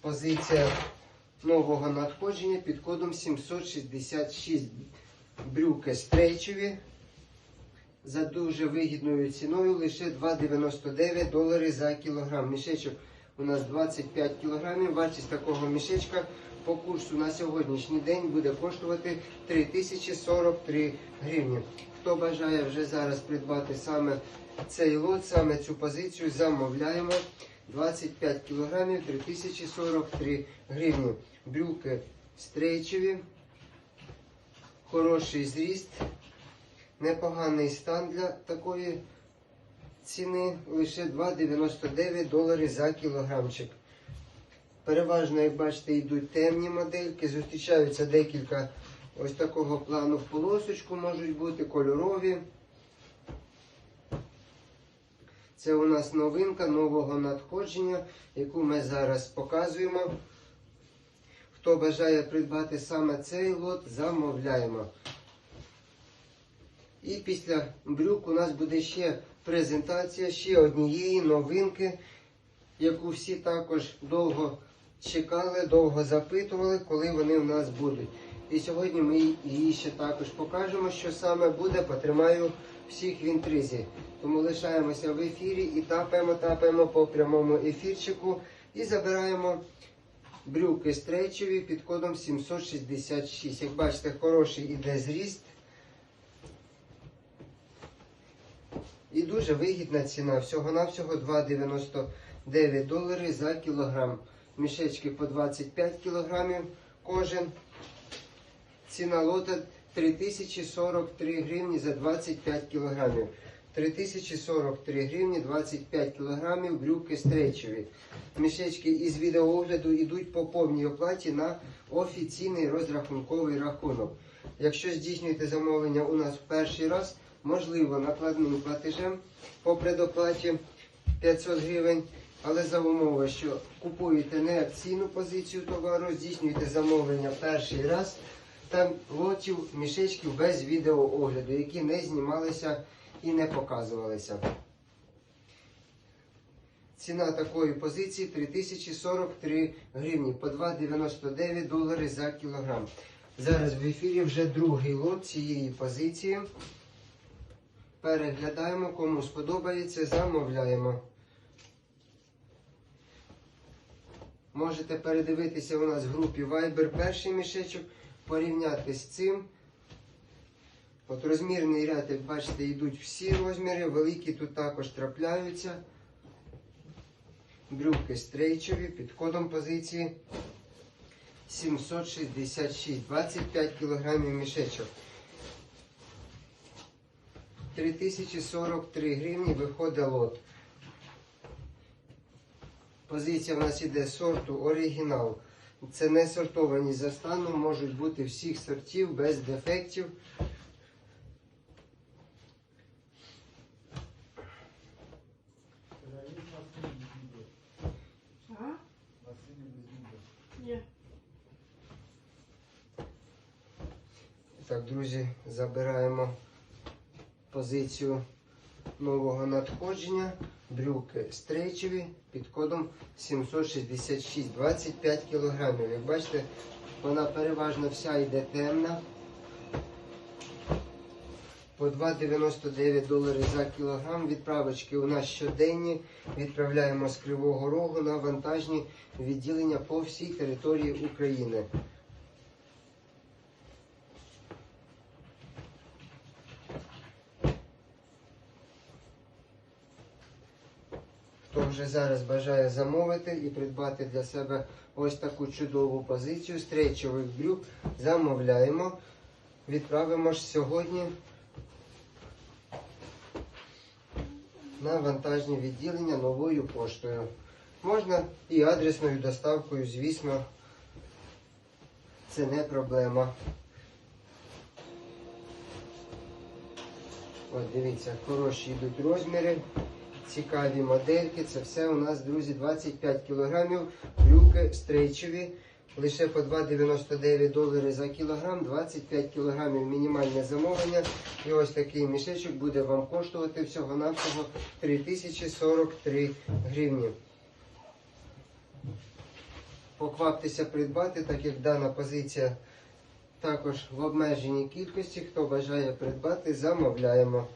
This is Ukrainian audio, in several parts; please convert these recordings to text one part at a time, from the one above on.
позиція нового надходження під кодом 766 брюки стрейчеві за дуже вигідною ціною лише 2,99 долари за кілограм. Мішечок у нас 25 кілограмів. Вартість такого мішечка по курсу на сьогоднішній день буде коштувати 3043 гривні. Хто бажає вже зараз придбати саме цей лот, саме цю позицію, замовляємо. 25 кілограмів 3043 гривні. Брюки стрейчеві, хороший зріст, непоганий стан для такої ціни лише 2,99 долари за кілограмчик. Переважно, як бачите, йдуть темні модельки, зустрічаються декілька ось такого плану в полосочку, можуть бути кольорові. Це у нас новинка нового надходження, яку ми зараз показуємо. Хто бажає придбати саме цей лот, замовляємо. І після брюк у нас буде ще презентація ще однієї новинки, яку всі також довго чекали, довго запитували, коли вони в нас будуть. І сьогодні ми її ще також покажемо, що саме буде, потримаю всіх в інтризі. Тому лишаємося в ефірі і тапаємо, тапаємо по прямому ефірчику і забираємо брюки стрейчеві під кодом 766. Як бачите, хороший іде зріст. І дуже вигідна ціна. Всього-навсього 2,99 долари за кілограм. Мішечки по 25 кілограмів кожен. Ціна лота 3043 гривні за 25 кілограмів. 3043 гривні 25 кілограмів брюки стрейчеві. Мішечки із відеоогляду йдуть по повній оплаті на офіційний розрахунковий рахунок. Якщо здійснюєте замовлення у нас в перший раз, можливо накладним платежем по предоплаті 500 гривень, але за умови, що купуєте не акційну позицію товару, здійснюєте замовлення перший раз, там лотів мішечків без відеоогляду, які не знімалися і не показувалися. Ціна такої позиції 3043 гривні по 2,99 долари за кілограм. Зараз в ефірі вже другий лот цієї позиції. Переглядаємо, кому сподобається, замовляємо. Можете передивитися у нас в групі Viber перший мішечок, порівняти з цим. От розмірний ряд, як бачите, йдуть всі розміри, великі тут також трапляються. Брюки стрейчові під кодом позиції 766, 25 кілограмів мішечок. 3043 гривні виходить лот. Позиція в нас іде сорту оригінал. Це не сортовані за станом, можуть бути всіх сортів без дефектів. Так, друзі, забираємо позицію нового надходження. Брюки стрейчеві під кодом 766, 25 кілограмів. Як бачите, вона переважно вся йде темна. По 2,99 долари за кілограм. Відправочки у нас щоденні. Відправляємо з Кривого Рогу на вантажні відділення по всій території України. Хто вже зараз бажає замовити і придбати для себе ось таку чудову позицію стрейчових брюк, замовляємо. Відправимо ж сьогодні на вантажні відділення новою поштою. Можна і адресною доставкою, звісно, це не проблема. От дивіться, хороші йдуть розміри, цікаві модельки. Це все у нас, друзі, 25 кілограмів, брюки стрейчеві. Лише по 2,99 долари за кілограм, 25 кілограмів мінімальне замовлення. І ось такий мішечок буде вам коштувати всього-навсього 3043 гривні. покваптеся придбати, так як дана позиція також в обмеженій кількості. Хто бажає придбати, замовляємо.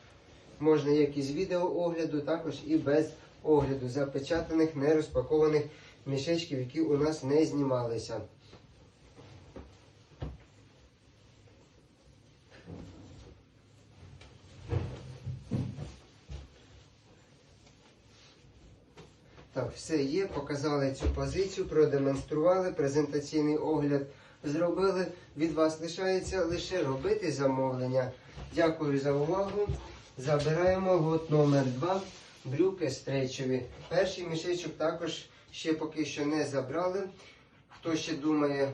Можна як із відеоогляду, також і без огляду запечатаних, нерозпакованих мішечків, які у нас не знімалися. Так, все є, показали цю позицію, продемонстрували, презентаційний огляд зробили. Від вас лишається лише робити замовлення. Дякую за увагу. Забираємо лот номер 2 брюки стрейчові. Перший мішечок також ще поки що не забрали. Хто ще думає